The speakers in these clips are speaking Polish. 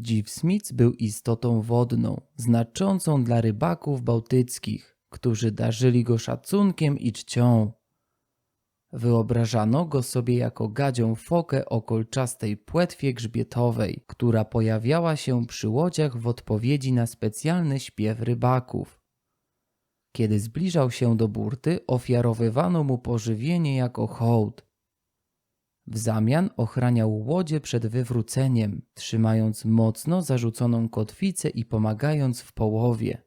Dziw Smith był istotą wodną, znaczącą dla rybaków bałtyckich, którzy darzyli go szacunkiem i czcią. Wyobrażano go sobie jako gadzią fokę o kolczastej płetwie grzbietowej, która pojawiała się przy łodziach w odpowiedzi na specjalny śpiew rybaków. Kiedy zbliżał się do burty, ofiarowywano mu pożywienie jako hołd. W zamian ochraniał łodzie przed wywróceniem, trzymając mocno zarzuconą kotwicę i pomagając w połowie.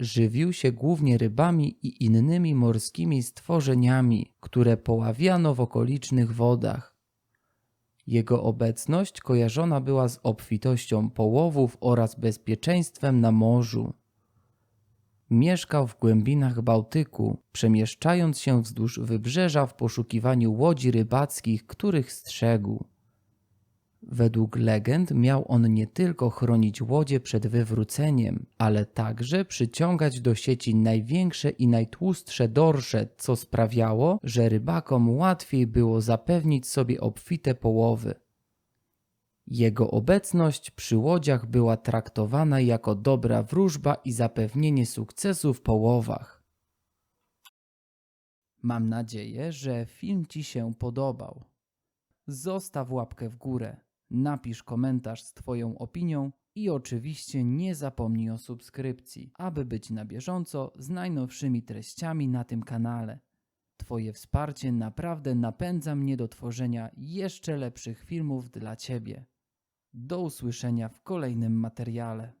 Żywił się głównie rybami i innymi morskimi stworzeniami, które poławiano w okolicznych wodach. Jego obecność kojarzona była z obfitością połowów oraz bezpieczeństwem na morzu. Mieszkał w głębinach Bałtyku, przemieszczając się wzdłuż wybrzeża w poszukiwaniu łodzi rybackich, których strzegł. Według legend miał on nie tylko chronić łodzie przed wywróceniem, ale także przyciągać do sieci największe i najtłustsze dorsze, co sprawiało, że rybakom łatwiej było zapewnić sobie obfite połowy. Jego obecność przy łodziach była traktowana jako dobra wróżba i zapewnienie sukcesu w połowach. Mam nadzieję, że film Ci się podobał. Zostaw łapkę w górę, napisz komentarz z Twoją opinią i oczywiście nie zapomnij o subskrypcji, aby być na bieżąco z najnowszymi treściami na tym kanale. Twoje wsparcie naprawdę napędza mnie do tworzenia jeszcze lepszych filmów dla Ciebie. Do usłyszenia w kolejnym materiale.